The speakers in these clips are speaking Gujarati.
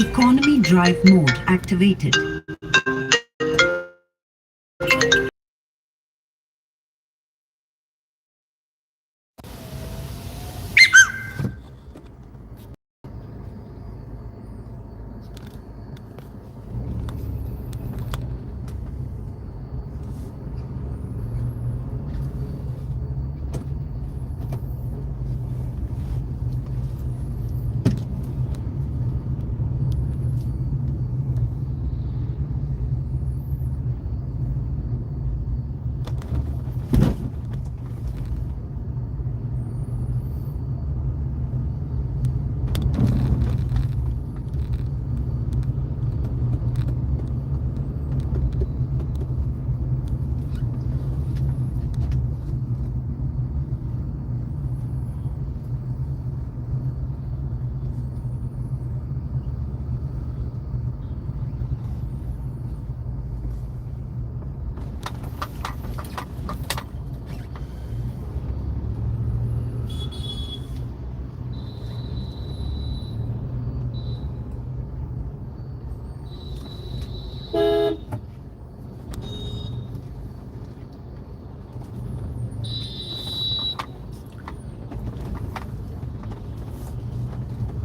Economy drive mode activated.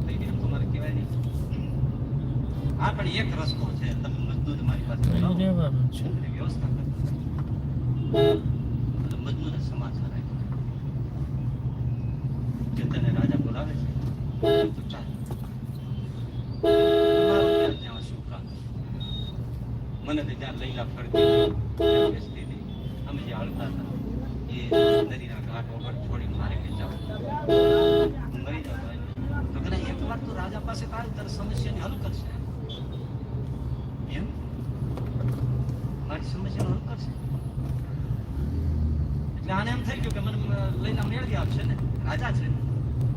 થઈ ગયું તમારે કહેવાય નહીં હા પણ એક રસ્તો છે તમે મજદૂર મારી પાસે બોલાવો. રહેવાનું છે એની વ્યવસ્થા કરો અને મજદૂરને સમાચાર આપ્યો કે તને રાજા બોલાવે ત્યાં ત્યાં મને તો જ્યાં લઈલા ફરતી ત્યાં અમે જે હતા એ નદીના ઘાટ વગર છોડી મારે કે જાઓ મરી જાઓ તો કે ના, એક વાર તો રાજા પાસે તારે તારી સમસ્યાને હલ કરશે. એમ? મારી સમસ્યાને હલ કરશે? એટલે આને એમ થઈ ગયું કે મને લઈને મેળવી આપશે ને? રાજા છે.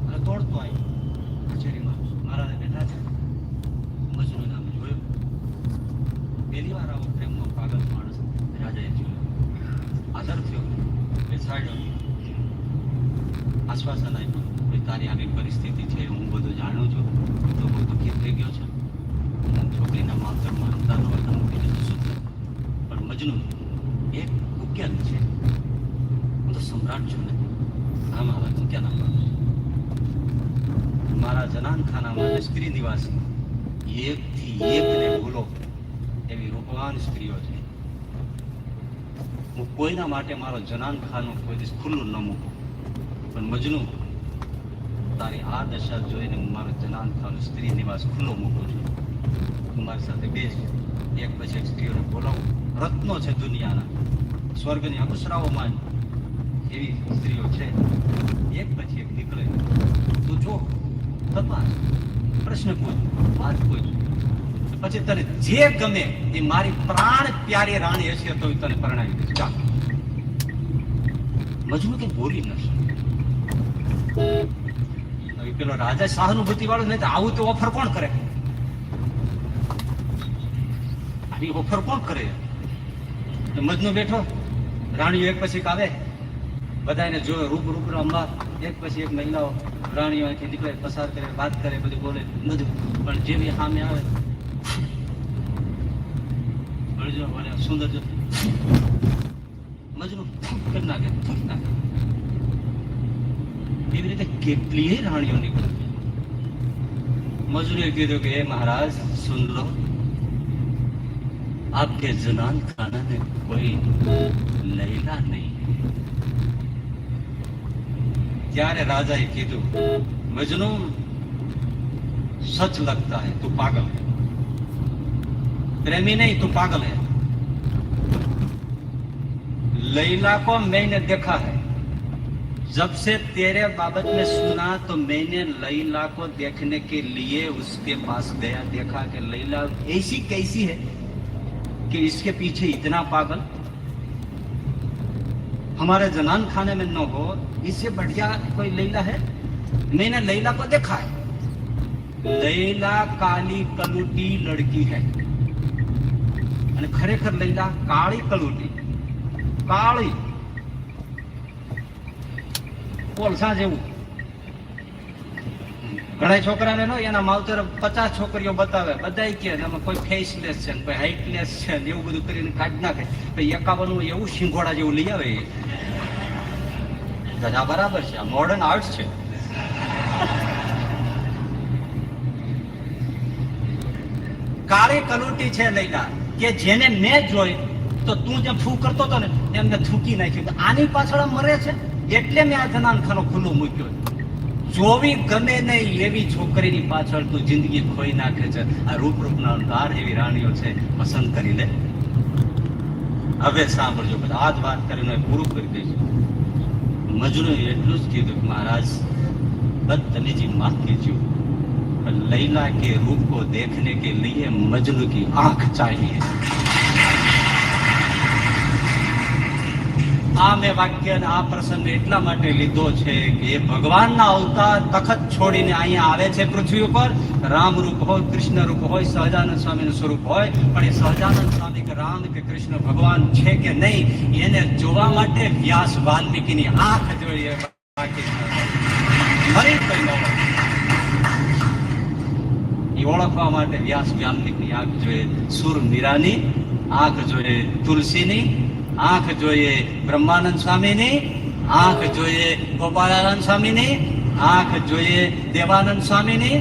અને તોડતો આવી કચેરીમાં મારા બેઠા છે. મજનુ નામ જોયું. પહેલી વાર આવો પ્રેમનો માણસ રાજાએ જોયો આદર થયો. બેસાડ્યો આશ્વાસન આપ્યું કે તારી આવી પરિસ્થિતિ છે હું બધું જાણું છું. તો બહુ દુઃખી થઈ ગયો છે. હું છોકરીના માવતરમાં અંતર હોય તો હું બીજું શું પણ મજનુ, એક ઉકેલ છે. હું તો સમ્રાટ છું ને. આમ આવે તું ક્યાં ના પાડું? મારા જનાનખાનામાં સ્ત્રી નિવાસી, એકથી એકને ભૂલો એવી રૂપવાન સ્ત્રીઓ છે. હું કોઈના માટે મારો જનાનખાનું કોઈ દિવસ ખુલ્લું ન મૂકું, પણ મજનુ, તારી આ દશા જોઈને હું મારો જનાનખાનું સ્ત્રી નિવાસ ખુલ્લો મૂકું છું. હું મારી સાથે બેસ, એક પછી એક સ્ત્રીઓને બોલાવું. રત્નો છે દુનિયાના, સ્વર્ગની અપસરાઓમાં એવી સ્ત્રીઓ છે. એક પછી એક તપાસ પ્રશ્ન પૂછ, વાત પૂછ. પછી તને જે ગમે એ મારી પ્રાણ પ્યારી રાણી હશે તો તને પરણાવી દઈશ. ચાલ. મજબૂત બોલી નથી પેલો રાજા સહાનુભૂતિ વાળો નહીં આવું તો ઓફર કોણ કરે? આવી ઓફર કોણ કરે? મજનુ બેઠો, રાણીઓ એક પછી કાવે. બધાને જો રૂપ રૂપ અંબા એક પછી એક મહિલાઓ રાણીઓ અહીંથી નીકળે પસાર કરે વાત કરે બધું બોલે બધું પણ જેવી સામે આવે બળજો બોલે સુંદર જો મજનુ કરી નાખે થૂંકી નાખે એવી રીતે કેટલીય રાણીઓ નીકળે મજૂરે કીધું કે હે મહારાજ સુન લો आपके जनान खाना में कोई लैला नहीं ત્યારે રાજાએ કીધું મજનુ सच लगता है तू पागल है प्रेमी नहीं तू पागल है लैला को मैंने देखा है जब से तेरे बाबत में सुना तो मैंने लैला को देखने के लिए उसके पास गया देखा कि लैला ऐसी कैसी है कि इसके पीछे इतना पागल हमारे जनान खाने में न हो इससे बढ़िया कोई लैला है मैंने लैला को देखा है લૈલા કાલી કલુટી લડકી હૈ અને ખરેખર લૈલા કાળી કલુટી કાળી કોલસા જેવું ઘણા છોકરાને નો એના માવતર પચાસ છોકરીઓ બતાવે. બધા કે એમાં કોઈ ફેસલેસ છે કોઈ હાઇટલેસ છે ને, એવું બધું કરીને કાઢ નાખે. પછી એકાવન એવું શિંગોડા જેવું લઈ આવે. આ બરાબર છે, આ મોડર્ન આર્ટ છે. કાળી કલુટી છે લૈલા કે જેને મેં જોઈ, તો તું જેમ ફૂ કરતો હતો ને, એમને થૂકી નાખ્યું. આની પાછળ મરે છે? એટલે મેં આ જનાનખાનો ખુલ્લો મૂક્યો જોવી ગમે નહીં એવી છોકરીની પાછળ તું જિંદગી ખોઈ નાખે છે. આ રૂપ રૂપના અંધાર એવી રાણીઓ છે. પસંદ કરી લે. હવે સાંભળજો આ જ વાત કરીને પૂરું કરી દઈશું. મજનુ એટલું જ કીધું કે મહારાજ બદતમીજી માફ કીજો લૈલા કે રૂપ કો દેખને કે લીએ મજનુ કી આંખ ચાહીએ. આ મેં વાક્ય આ પ્રસંગ એટલા માટે લીધો છે કે એ ભગવાનના અવતાર તખત છોડીને અહીંયા આવે છે પૃથ્વી ઉપર રામ રૂપ હોય કૃષ્ણ રૂપ હોય, સહજાનંદ સ્વામીનું સ્વરૂપ હોય, પણ એ સહજાનંદ સ્વામી કે રામ કે કૃષ્ણ ભગવાન છે કે નહીં, એને જોવા માટે વ્યાસ વાલ્મીકીની આંખ જોઈએ બાકી ફરી. એ ઓળખવા માટે વ્યાસ વાલ્મીકની આંખ જોઈએ સુર મીરાની આંખ જોઈએ તુલસીની આંખ જોઈએ બ્રહ્માનંદ સ્વામીની આંખ જોઈએ ગોપાળાનંદ સ્વામીની આંખ જોઈએ દેવાનંદ સ્વામીની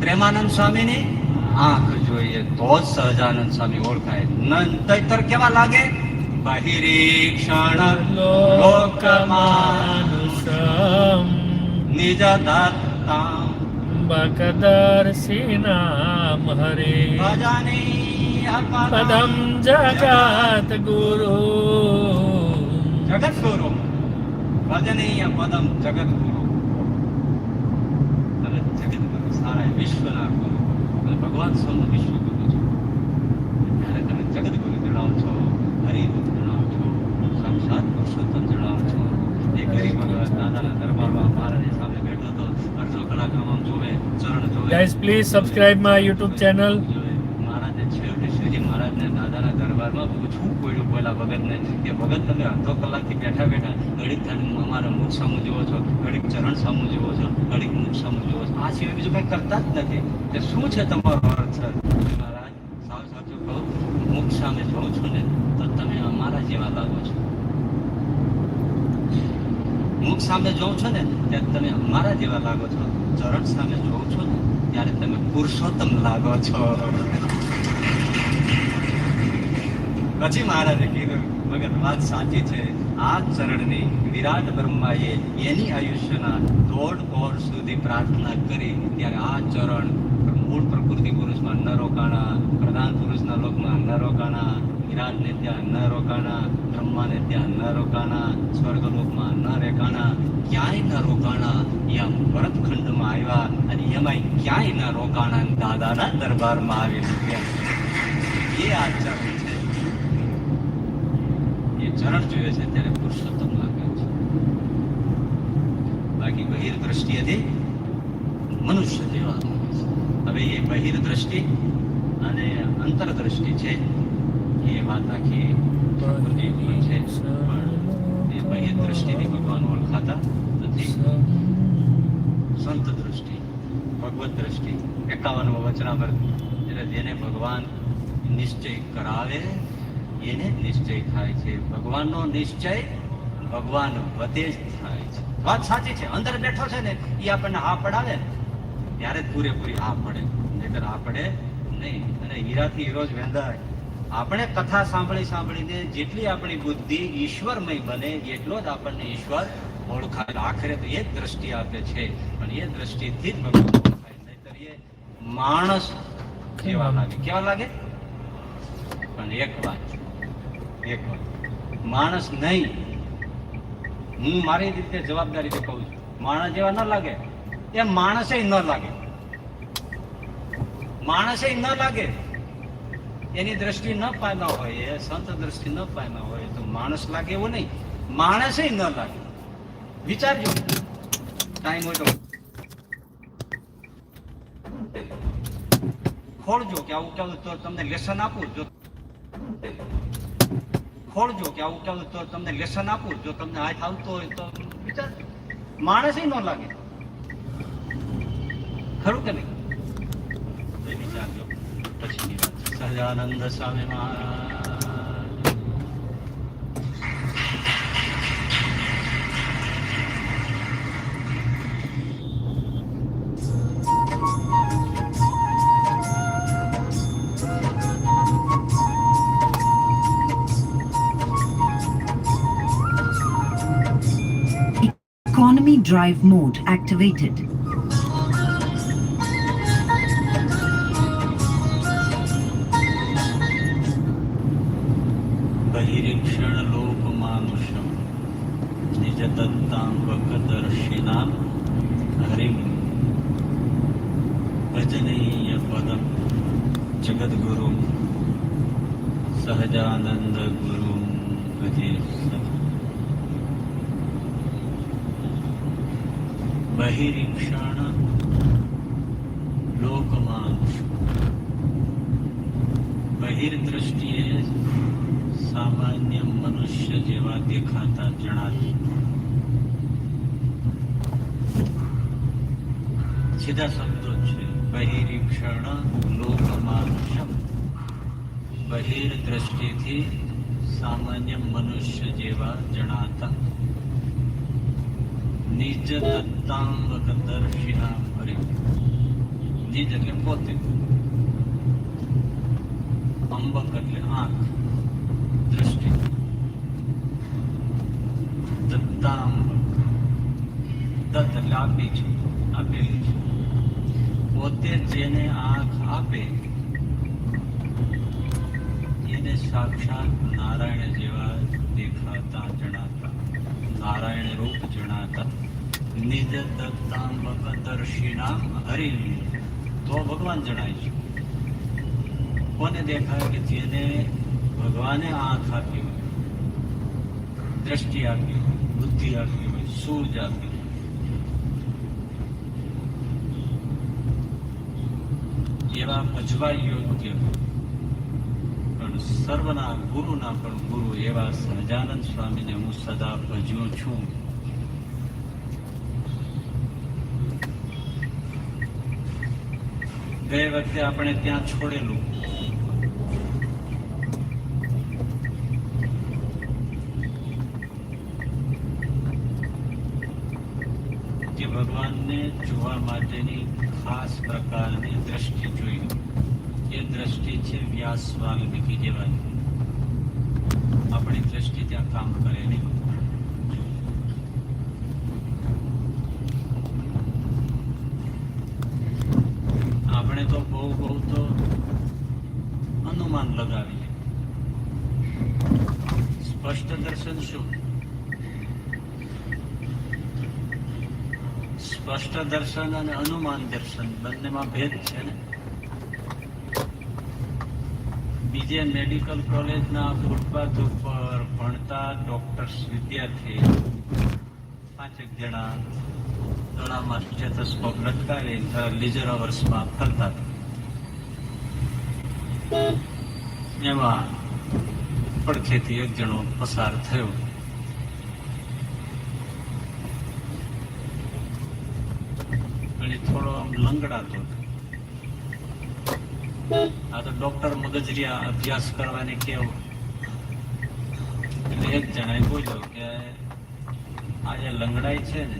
પ્રેમાનંદ સ્વામીની આંખ જોઈએ તો જ સહજાનંદ સ્વામી ઓળખાય નંતર કેવા લાગે બહિરીક્ષણ લોકમાન લોકમાનુષમ નિજ દત્તા બકદર્શિનામ હરે ભજની પદમ જગત ગુરુ જગત ગુરુ ભજનીય પદમ જગત ગુરુ જગત ગુરુ સારા વિશ્વના ગુરુ અને ભગવાન સૌનું વિશ્વ ગુરુ છે ત્યારે તમે જગત ગુરુ જણાવો છો હરિરૂપ જણાવો છો સાક્ષાત પુરુષોત્તમ જણાવો છો એ ગરીબ દાદાના દરબારમાં મહારાજની સામે બેઠો હતો અડધો કલાક આમ જોવે ચરણ જોવે please subscribe my YouTube channel Shriji દાદાના દરબારમાં પૂછવું પડ્યું બોલા ભગતને કે, ભગત, તમે અડધો કલાકથી બેઠા બેઠા ઘડીક અમારા મુખ સામું જુઓ છો, ઘડીક ચરણ સામું જુઓ છો, ઘડીક મુખ સામું જુઓ છો. આ સિવાય બીજું કંઈ કરતા જ નથી. કે શું છે તમારો અર્થ? મહારાજ, સાવ સાચું કહું મુખ સામે જોઉં છું ને, તો તમે અમારા જેવા લાગો છો. મુખ સામે જોઉં છો ને, ત્યારે તમે અમારા જેવા લાગો છો. ચરણ સામે જોઉં છો ને, ત્યારે તમે પુરુષોત્તમ લાગો છો. પછી મહારાજે કીધું, ભગત, વાત સાચી છે. આ ચરણની વિરાટ બ્રહ્માએ એની આયુષ્યના દોઢ કોર સુધી પ્રાર્થના કરી. ત્યારે આ ચરણ મૂળ પ્રકૃતિ પુરુષમાં ન રોકાણા પ્રધાન પુરુષના લોકમાં ન રોકાણા વિરાટને ત્યાં ન રોકાણા બ્રહ્માને ત્યાં ન રોકાણા સ્વર્ગલોકમાં ન રેકાણા ક્યાંય ન રોકાણા એમ ભરતખંડમાં આવ્યા અને એમાંય ક્યાંય ન રોકાણા દાદાના દરબારમાં આવી એ આ ચરણ ચરણ જોઈએ છે ત્યારે પુરુષોત્તમ લાગે છે. બાકી બહિર દ્રષ્ટિએથી મનુષ્ય જેવા હવે એ બહિર દ્રષ્ટિ અને અંતર દ્રષ્ટિ છે, એ વાત આખી પ્રકૃતિની છે. પણ એ બહિર દ્રષ્ટિથી ભગવાન ઓળખાતા નથી. સંત દ્રષ્ટિ ભગવત દ્રષ્ટિ એકાવનમો વચનામૃત. એટલે જેને ભગવાન નિશ્ચય કરાવે એને નિશ્ચય થાય છે. ભગવાનનો નિશ્ચય ભગવાન વતે જ થાય છે. વાત સાચી છે. અંદર બેઠો છે ને એ આપણને હા પડાવે ને, ત્યારે જ પૂરેપૂરી હા પડે. નહીતર પડે નહીં. અને હીરાથી હીરો જ વેંધાય. આપણે કથા સાંભળી સાંભળીને જેટલી આપણી બુદ્ધિ ઈશ્વરમય બને, એટલો જ આપણને ઈશ્વર ઓળખાય. આખરે તો એ જ દ્રષ્ટિ આપે છે. પણ એ દ્રષ્ટિથી જ ભગવાન ઓળખાય. નહીતર એ માણસ કેવા લાગે. કેવા લાગે? પણ એક વાત. એક માણસ નહીં. હું મારી રીતે જવાબદારી કહું છું. માણસ જેવા ન લાગે. એ માણસે ન લાગે. માણસે ન લાગે. એની દ્રષ્ટિ ન પામ્યા હોય, એ સંત દ્રષ્ટિ ન પામ્યા હોય, તો માણસ લાગે એવું નહીં. માણસે ન લાગે. વિચારજો. ટાઈમ હોય તો. ખોળજો કે આવું કેવું તો તમને લેસન આપું. જો ખોળજો કે આવું કેવું તો તમને લેસન આપું, જો તમને હાથ આવતો હોય તો વિચાર માણસ ન લાગે. ખરું કે નહીં? વિચારજો. પછીની Sahajanand Swami Maharaj. Drive mode activated. બહિરીક્ષણ લોકમાનુષમ નિજ દત્તાંબકદર્શિનામ હરિમ ભજનીય પદમ જગદગુરુ સહજાનંદ ગુરુ ભજે સદા. બહિરીક્ષણ લોકમાં બહિર્દ્રષ્ટિએ સામાન્ય મનુષ્ય જેવા દેખાતા જણાતા સીધા શબ્દો છે બહિરીક્ષણ લોકમાનુષમ બહિર્દ્રષ્ટિથી સામાન્ય મનુષ્ય જેવા જણાતા નિજ દત્તાંબક કદર્શિના હરિ નિજ એટલે પોતે અંબક એટલે આંખ દ્રષ્ટિ દત્તાંબક દત્ત એટલે આપી છે આપેલી છે પોતે જેને આંખ આપે એને સાક્ષાત નારાયણ જેવા દેખાતા જણાતા નારાયણ રૂપ જણાતા નિજ દત્તાંબક દર્શિના હરિ તો ભગવાન જણાય છે, કોને દેખાય કે જેને ભગવાને આંખ આપી હોય, દ્રષ્ટિ આપી હોય, બુદ્ધિ આપી હોય, સૂરજ આપી એવા ભજવા યોગ્ય પણ સર્વના ગુરુના પણ ગુરુ એવા સહજાનંદ સ્વામીને હું સદા ભજ્યો છું. ગઈ વખતે આપણે ત્યાં છોડેલું. જે ભગવાનને જોવા માટેની ખાસ પ્રકારની દ્રષ્ટિ જોઈ. એ દ્રષ્ટિ છે વ્યાસ વાલ્મીકી જેવાની આપણી દ્રષ્ટિ ત્યાં કામ કરે નહીં. આપણે તો બહુ બહુ તો અનુમાન લગાવીએ. સ્પષ્ટ દર્શન શું? સ્પષ્ટ દર્શન અને અનુમાન દર્શન બંનેમાં ભેદ છે ને? બીજે મેડિકલ કોલેજના ફૂટપાથ ઉપર ભણતા ડોક્ટર્સ વિદ્યાર્થી પાંચેક જણા ગળામાં સ્ટેથોસ્કોપ લટકાવી લીઝર અવર્સમાં ફરતા એમાં પડખેથી એક જણો પસાર થયો. અને થોડો આમ લંગડાતો આ તો ડોક્ટર મગજરિયા અભ્યાસ કરવાની કેવો એટલે એક જણાએ બોલ્યો કે આ જે લંગડાઈ છે ને,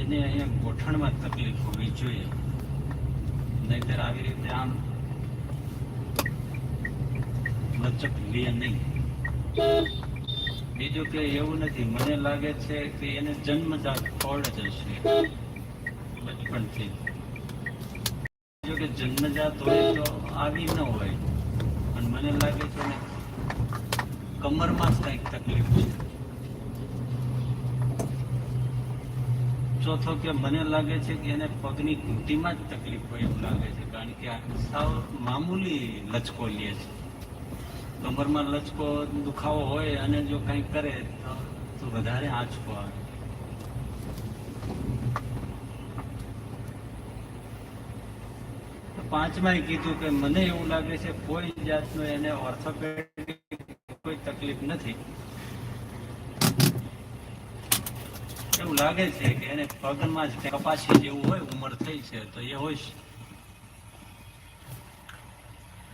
એને અહીંયા ગોઠણમાં તકલીફ હોવી જોઈએ. નહીતર આવી રીતે આમ લચક લે નહીં. બીજું કે એવું નથી, મને લાગે છે કે એને જન્મજાત ફળ જ હશે. બચપણથી. જો કે જન્મજાત હોય તો આવી ન હોય. અને મને લાગે છે કમરમાં જ કંઈક તકલીફ છે. ચોથો કે મને લાગે છે કે એને પગની ઘૂંટીમાં જ તકલીફ હોય એવું લાગે છે, કારણ કે આ સાવ મામૂલી લચકો લે છે. કમરમાં લચકો દુખાવો હોય અને જો કંઈ કરે તો વધારે આંચકો આવે. પાંચમાં કીધું કે મને એવું લાગે છે કોઈ જાતનું એને ઓર્થોપેડિક કોઈ તકલીફ નથી. એવું લાગે છે કે એને પગમાં જ કપાસી જેવું હોય, ઉંમર થઈ છે, તો એ હોય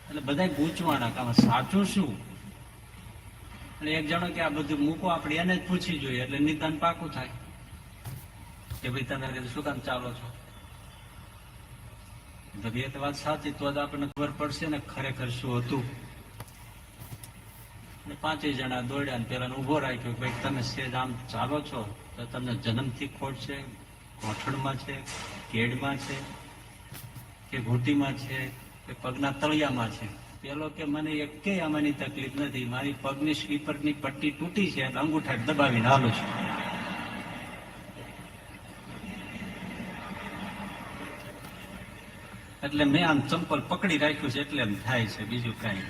એટલે બધા ગૂંચવાના કામ સાચું શું? એટલે એક જણો કે આ બધું મૂકો, આપણે એને જ પૂછી જોઈએ, એટલે નિદાન પાકું થાય. કે ભાઈ તમે શું કામ ચાલો છો? તબિયત વાત સાચી, તો જ આપણને ખબર પડશે ને ખરેખર શું હતું. પાંચેય જણા દોડ્યા ને પેલા ઊભો રાખ્યો ભાઈ તમે સેજ આમ ચાલો છો તો તમને જન્મથી ખોટ છે કોઠણમાં છે, કેડમાં છે, કે ઘૂંટીમાં છે, કે પગના તળિયામાં છે પેલો કે મને એકેય આમાંની તકલીફ નથી, મારી પગની સ્લીપરની પટ્ટી તૂટી છે અંગૂઠા દબાવીને હાલું છું એટલે મેં આમ ચંપલ પકડી રાખ્યું છે એટલે એમ થાય છે, બીજું કાંઈ.